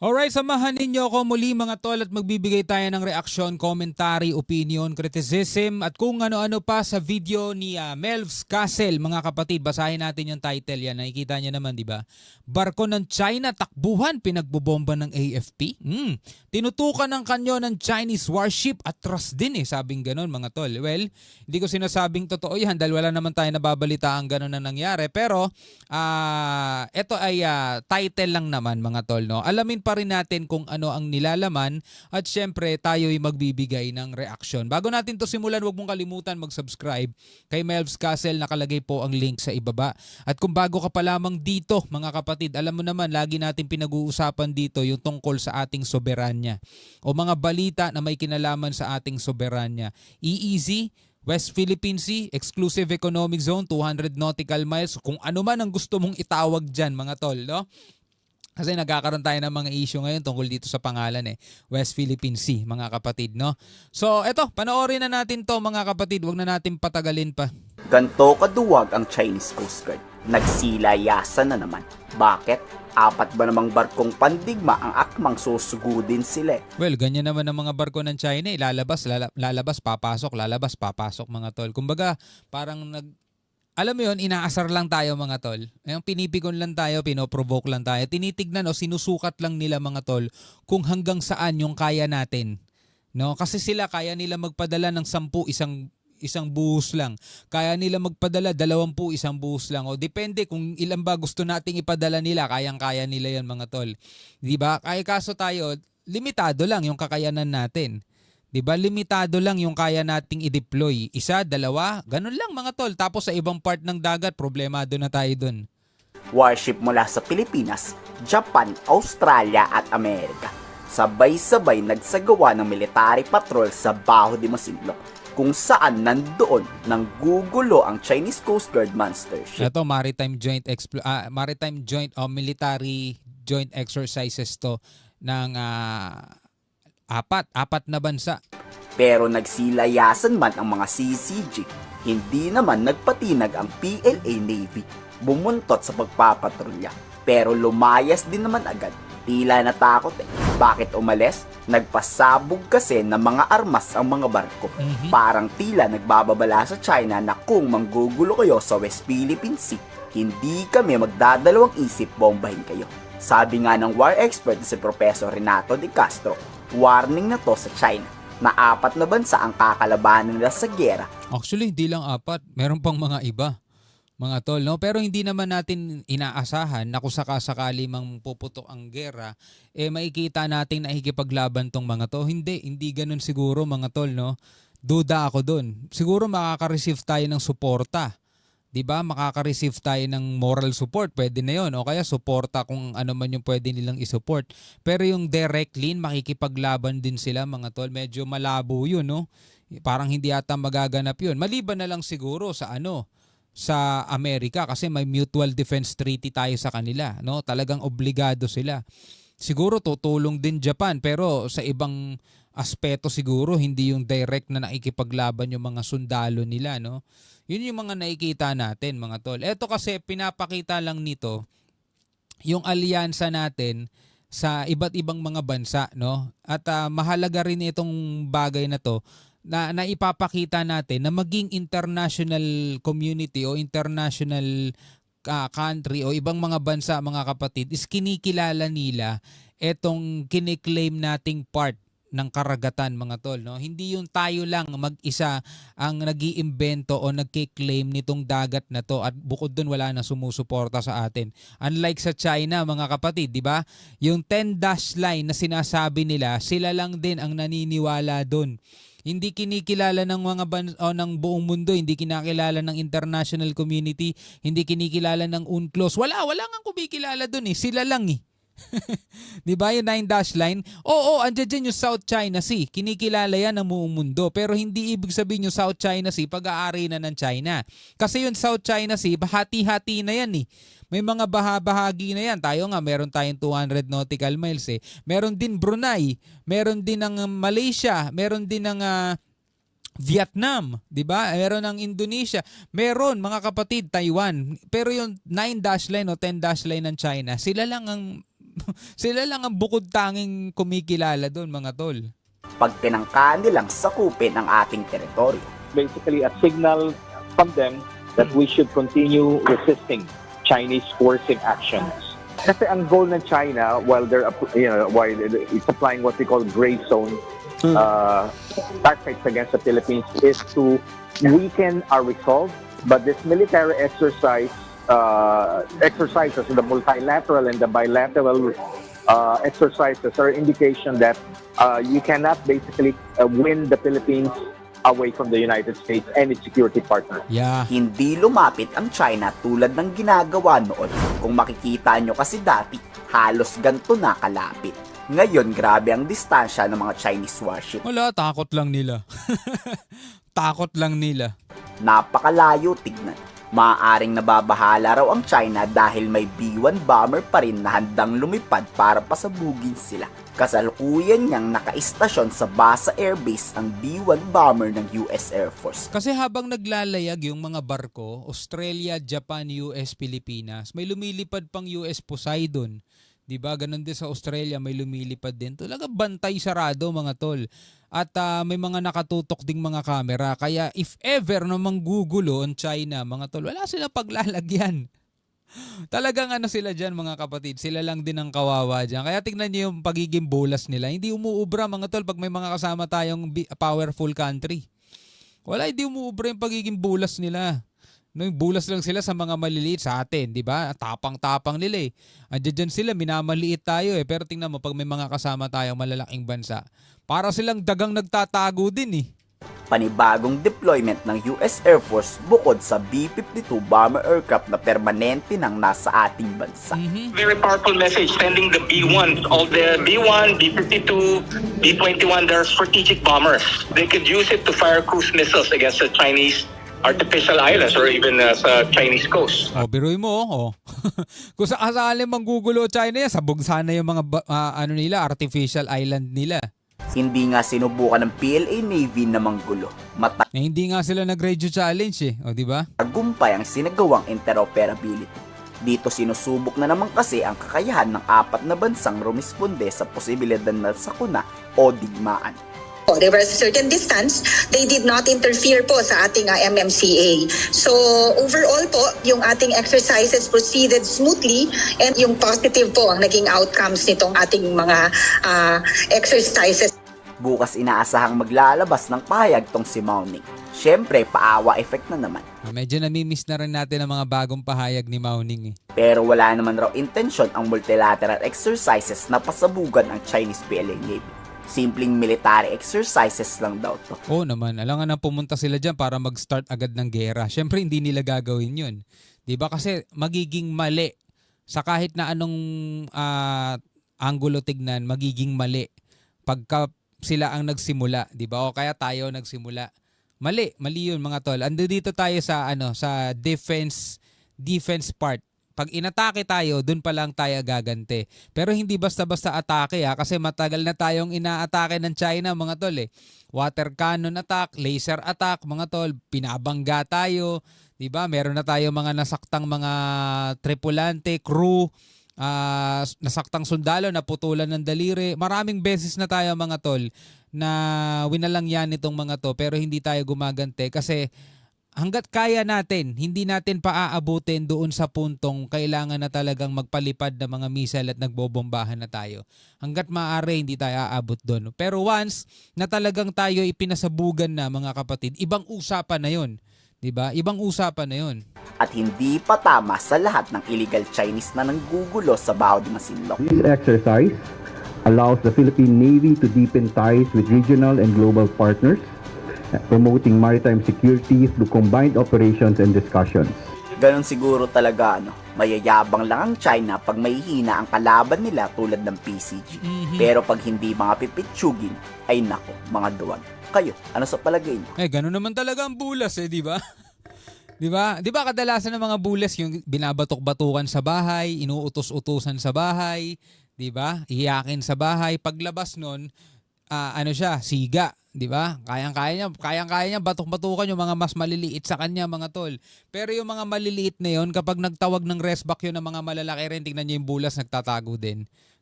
Alright, samahan ninyo ako muli mga tol at magbibigay tayo ng reaksyon, commentary, opinion, criticism at kung ano-ano pa sa video ni uh, Melvs Castle. Mga kapatid, basahin natin yung title yan. Nakikita niyo naman, di ba? Barko ng China, takbuhan, pinagbobomba ng AFP. Hmm. Tinutukan ng kanyo ng Chinese warship at trust din eh, sabing ganun mga tol. Well, hindi ko sinasabing totoo yan dahil wala naman tayo nababalita ang ganun na nangyari. Pero, uh, ito ay uh, title lang naman mga tol. No? Alamin pa pa rin natin kung ano ang nilalaman at syempre tayo'y magbibigay ng reaction. Bago natin to simulan, huwag mong kalimutan mag-subscribe kay Melvs Castle. Nakalagay po ang link sa ibaba. At kung bago ka pa lamang dito, mga kapatid, alam mo naman, lagi natin pinag-uusapan dito yung tungkol sa ating soberanya o mga balita na may kinalaman sa ating soberanya. E-easy, West Philippine Sea, Exclusive Economic Zone, 200 nautical miles, kung ano man ang gusto mong itawag dyan mga tol, no? Kasi nagkakaroon tayo ng mga issue ngayon tungkol dito sa pangalan eh. West Philippine Sea, mga kapatid, no? So, eto, panoorin na natin to mga kapatid. Huwag na natin patagalin pa. Ganto kaduwag ang Chinese Coast Guard. Nagsilayasan na naman. Bakit? Apat ba namang barkong pandigma ang akmang susugudin sila? Well, ganyan naman ang mga barko ng China. Eh. Lalabas, lalabas, papasok, lalabas, papasok mga tol. Kumbaga, parang nag alam mo yon inaasar lang tayo mga tol. Yung pinipigon lang tayo, pinoprovoke lang tayo. Tinitignan o sinusukat lang nila mga tol kung hanggang saan yung kaya natin. No? Kasi sila kaya nila magpadala ng sampu isang isang buhos lang. Kaya nila magpadala dalawampu isang buhos lang. O depende kung ilan ba gusto nating ipadala nila, kayang-kaya nila yan mga tol. 'Di ba? Kaya kaso tayo, limitado lang yung kakayanan natin. 'Di ba? Limitado lang yung kaya nating i-deploy. Isa, dalawa, ganun lang mga tol. Tapos sa ibang part ng dagat, problemado na tayo dun. Warship mula sa Pilipinas, Japan, Australia at Amerika. Sabay-sabay nagsagawa ng military patrol sa Baho de Masinloc kung saan nandoon nang gugulo ang Chinese Coast Guard monster ship. Ito maritime joint expl- uh, maritime joint o uh, military joint exercises to ng uh, Apat, apat na bansa. Pero nagsilayasan man ang mga CCG, hindi naman nagpatinag ang PLA Navy. Bumuntot sa pagpapatrolya. Pero lumayas din naman agad. Tila natakot eh. Bakit umalis? Nagpasabog kasi ng mga armas ang mga barko. Mm-hmm. Parang tila nagbababala sa China na kung manggugulo kayo sa West Philippine Sea, hindi kami magdadalawang isip bombahin kayo. Sabi nga ng war expert na si Professor Renato De Castro, warning na to sa China na apat na bansa ang kakalabanan nila sa gera. Actually, hindi lang apat. Meron pang mga iba. Mga tol, no? Pero hindi naman natin inaasahan na kung sakasakali mang puputok ang gera, eh makikita natin na ikipaglaban tong mga to. Hindi, hindi ganun siguro mga tol, no? Duda ako dun. Siguro makaka-receive tayo ng suporta 'di ba? Makaka-receive tayo ng moral support, pwede na 'yon. O kaya suporta kung ano man yung pwede nilang i-support. Pero yung direct lean, makikipaglaban din sila mga tol. Medyo malabo 'yun, no? Parang hindi ata magaganap 'yun. Maliban na lang siguro sa ano, sa Amerika kasi may mutual defense treaty tayo sa kanila, no? Talagang obligado sila. Siguro tutulong din Japan pero sa ibang aspeto siguro hindi yung direct na nakikipaglaban yung mga sundalo nila, no? Yun yung mga nakikita natin, mga tol. Ito kasi pinapakita lang nito yung alyansa natin sa iba't ibang mga bansa, no? At uh, mahalaga rin itong bagay na to na naipapakita natin na maging international community o international uh, country o ibang mga bansa, mga kapatid, is kinikilala nila etong kiniklaim nating part ng karagatan mga tol no? Hindi yung tayo lang mag-isa ang nagiimbento o nagki-claim nitong dagat na to at bukod doon wala na sumusuporta sa atin. Unlike sa China mga kapatid di ba? Yung 10 dash line na sinasabi nila sila lang din ang naniniwala doon hindi kinikilala ng mga ban- o ng buong mundo, hindi kinakilala ng international community, hindi kinikilala ng UNCLOS. Wala, wala nga kumikilala doon eh. Sila lang eh. 'Di ba yung nine dash line? Oo, andiyan dyan yung South China Sea. Kinikilala yan ng buong mundo. Pero hindi ibig sabihin yung South China Sea pag-aari na ng China. Kasi yung South China Sea, hati-hati na yan eh. May mga baha-bahagi na yan. Tayo nga, meron tayong 200 nautical miles eh. Meron din Brunei, meron din ng Malaysia, meron din ng uh, Vietnam, 'di ba? Meron ng Indonesia, meron mga kapatid Taiwan. Pero yung 9 dash line o 10 dash line ng China, sila lang ang sila lang ang bukod tanging kumikilala doon mga tol. Pag tinangka nilang sakupin ang ating teritoryo. basically a signal from them that we should continue resisting Chinese coercive actions. Kasi ang goal ng China, while they're you know, while it's applying what we call gray zone uh, tactics against the Philippines, is to weaken our resolve. But this military exercise, uh, exercises, the multilateral and the bilateral uh, exercises, are indication that uh, you cannot basically uh, win the Philippines away from the United States and its security partner. Yeah. Hindi lumapit ang China tulad ng ginagawa noon. Kung makikita nyo kasi dati, halos ganto na kalapit. Ngayon, grabe ang distansya ng mga Chinese warship. Wala, takot lang nila. takot lang nila. Napakalayo tignan. Maaaring nababahala raw ang China dahil may B-1 bomber pa rin na handang lumipad para pasabugin sila. Kasalukuyan niyang nakaistasyon sa Basa Air Base ang B-1 bomber ng US Air Force. Kasi habang naglalayag yung mga barko, Australia, Japan, US, Pilipinas, may lumilipad pang US Poseidon. 'Di ba? Ganon din sa Australia, may lumilipad din. Talaga bantay sarado mga tol. At ah, may mga nakatutok ding mga kamera. Kaya if ever na manggugulo ang China, mga tol, wala silang paglalagyan. Talagang ano sila dyan mga kapatid, sila lang din ang kawawa dyan. Kaya tignan niyo yung pagiging bolas nila. Hindi umuubra mga tol pag may mga kasama tayong powerful country. Wala, hindi umuubra yung pagiging bulas nila. No, yung bulas lang sila sa mga maliliit sa atin, di ba? Tapang-tapang nila eh. Andiyan dyan sila, minamaliit tayo eh. Pero tingnan mo, pag may mga kasama tayong malalaking bansa, para silang dagang nagtatago din eh. Panibagong deployment ng US Air Force bukod sa B-52 bomber aircraft na permanente nang nasa ating bansa. Mhm. very powerful message sending the B1, all the B1, B52, B21, they're strategic bombers. They could use it to fire cruise missiles against the Chinese artificial islands or even uh, sa Chinese coast. O, biruin mo, oh. Kung sakasali manggugulo China yan, sabog sana yung mga ah, ano nila, artificial island nila. Hindi nga sinubukan ng PLA Navy na manggulo. Na hindi nga sila nag-radio challenge eh. O, di ba? Matagumpay ang sinagawang interoperability. Dito sinusubok na naman kasi ang kakayahan ng apat na bansang rumisponde sa posibilidad na sakuna o digmaan. Po. They were at a certain distance. They did not interfere po sa ating uh, MMCA. So overall po, yung ating exercises proceeded smoothly and yung positive po ang naging outcomes nitong ating mga uh, exercises. Bukas inaasahang maglalabas ng pahayag tong si Mauning. Siyempre, paawa effect na naman. Medyo namimiss na rin natin ang mga bagong pahayag ni Mauning eh. Pero wala naman raw intensyon ang multilateral exercises na pasabugan ang Chinese PLA Navy. Simpleng military exercises lang daw to. Oo naman, alangan na pumunta sila dyan para mag-start agad ng gera. Siyempre hindi nila gagawin yun. ba Kasi magiging mali sa kahit na anong ah, anggulo tignan, magiging mali pagka sila ang nagsimula, 'di ba? O kaya tayo nagsimula. Mali, mali 'yun mga tol. Ando dito tayo sa ano, sa defense defense part. Pag inatake tayo, dun pa lang tayo gagante. Pero hindi basta-basta atake ha, kasi matagal na tayong inaatake ng China mga tol eh. Water cannon attack, laser attack mga tol, pinabangga tayo, 'di ba? Meron na tayo mga nasaktang mga tripulante, crew, ah, nasaktang sundalo, naputulan ng daliri. Maraming beses na tayo mga tol na winalang yan itong mga to pero hindi tayo gumagante kasi hanggat kaya natin, hindi natin paaabutin doon sa puntong kailangan na talagang magpalipad ng mga missile at nagbobombahan na tayo. Hanggat maaari, hindi tayo aabot doon. Pero once na talagang tayo ipinasabugan na mga kapatid, ibang usapan na yon. 'Di ba? Ibang usapan na yon. At hindi pa tama sa lahat ng illegal Chinese na nanggugulo sa Baho de Masinloc. This exercise allows the Philippine Navy to deepen ties with regional and global partners, promoting maritime security through combined operations and discussions. Ganon siguro talaga ano, mayayabang lang ang China pag may hina ang kalaban nila tulad ng PCG. Pero pag hindi mga pipitsugin, ay nako, mga duwag. Kayo, ano sa palagay niyo? Eh, ganun naman talaga ang bulas eh, di ba? di ba? Di ba kadalasan ng mga bulas yung binabatok-batukan sa bahay, inuutos-utusan sa bahay, di ba? Iyakin sa bahay. Paglabas nun, ah, ano siya, siga, 'di ba? Kayang-kaya niya, kayang-kaya niya batok-batukan yung mga mas maliliit sa kanya, mga tol. Pero yung mga maliliit na yon, kapag nagtawag ng rest back yun ng mga malalaki rin, tingnan niyo yung bulas nagtatago din.